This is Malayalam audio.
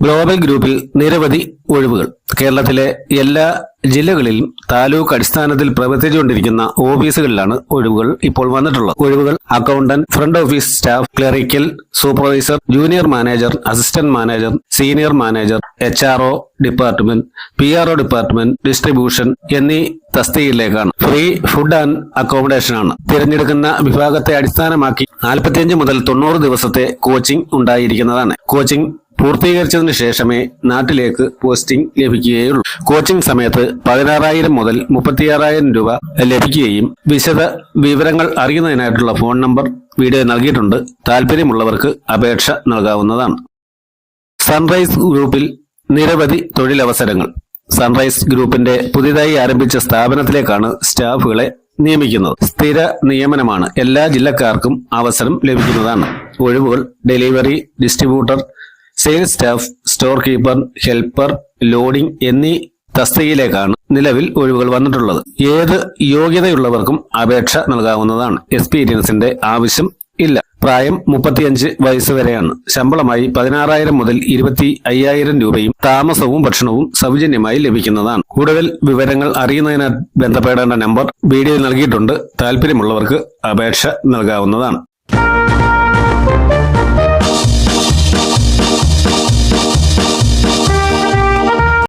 ഗ്ലോബൽ ഗ്രൂപ്പിൽ നിരവധി ഒഴിവുകൾ. കേരളത്തിലെ എല്ലാ ജില്ലകളിലും താലൂക്ക് അടിസ്ഥാനത്തിൽ പ്രവർത്തിച്ചുകൊണ്ടിരിക്കുന്ന ഓഫീസുകളിലാണ് ഒഴിവുകൾ ഇപ്പോൾ വന്നിട്ടുള്ളത്. ഒഴിവുകൾ accountant front office staff clerical supervisor junior manager assistant manager senior manager H R department P R O department distribution എന്നീ തസ്തികയിലേക്കാണ് ഫ്രീ ഫുഡ് ആൻഡ് അക്കോമഡേഷൻ ആണ് തിരഞ്ഞെടുക്കുന്ന വിഭാഗത്തെ അടിസ്ഥാനമാക്കി നാൽപ്പത്തിയഞ്ച് മുതൽ തൊണ്ണൂറ് ദിവസത്തെ കോച്ചിംഗ് ഉണ്ടായിരിക്കുന്നതാണ്. കോച്ചിംഗ് പൂർത്തീകരിച്ചതിന് ശേഷമേ നാട്ടിലേക്ക് പോസ്റ്റിംഗ് ലഭിക്കുകയുള്ളൂ. കോച്ചിംഗ് സമയത്ത് പതിനാറായിരം മുതൽ മുപ്പത്തിയാറായിരം രൂപ ലഭിക്കുകയും വിശദ വിവരങ്ങൾ അറിയുന്നതിനായിട്ടുള്ള ഫോൺ നമ്പർ വീഡിയോ നൽകിയിട്ടുണ്ട്. താല്പര്യമുള്ളവർക്ക് അപേക്ഷ നൽകാവുന്നതാണ്. സൺറൈസ് ഗ്രൂപ്പിൽ നിരവധി തൊഴിലവസരങ്ങൾ. സൺറൈസ് ഗ്രൂപ്പിന്റെ പുതിയതായി ആരംഭിച്ച സ്ഥാപനത്തിലേക്കാണ് സ്റ്റാഫുകളെ നിയമിക്കുന്നത്. സ്ഥിര നിയമനമാണ് എല്ലാ ജില്ലക്കാർക്കും അവസരം ലഭിക്കുന്നതാണ്. ഒഴിവുകൾ delivery distributor sales staff store keeper helper loading എന്നീ തസ്തികയിലേക്കാണ് നിലവിൽ ഒഴിവുകൾ വന്നിട്ടുള്ളത്. ഏത് യോഗ്യതയുള്ളവർക്കും അപേക്ഷ നൽകാവുന്നതാണ്. എക്സ്പീരിയൻസിന്റെ ആവശ്യം ഇല്ല. പ്രായം മുപ്പത്തിയഞ്ച് വയസ്സ് വരെയാണ്. ശമ്പളമായി പതിനാറായിരം മുതൽ ഇരുപത്തി അയ്യായിരം രൂപയും താമസവും ഭക്ഷണവും സൗജന്യമായി ലഭിക്കുന്നതാണ്. കൂടുതൽ വിവരങ്ങൾ അറിയുന്നതിന് ബന്ധപ്പെടേണ്ട നമ്പർ വീഡിയോയിൽ നൽകിയിട്ടുണ്ട്. താല്പര്യമുള്ളവർക്ക് അപേക്ഷ നൽകാവുന്നതാണ്.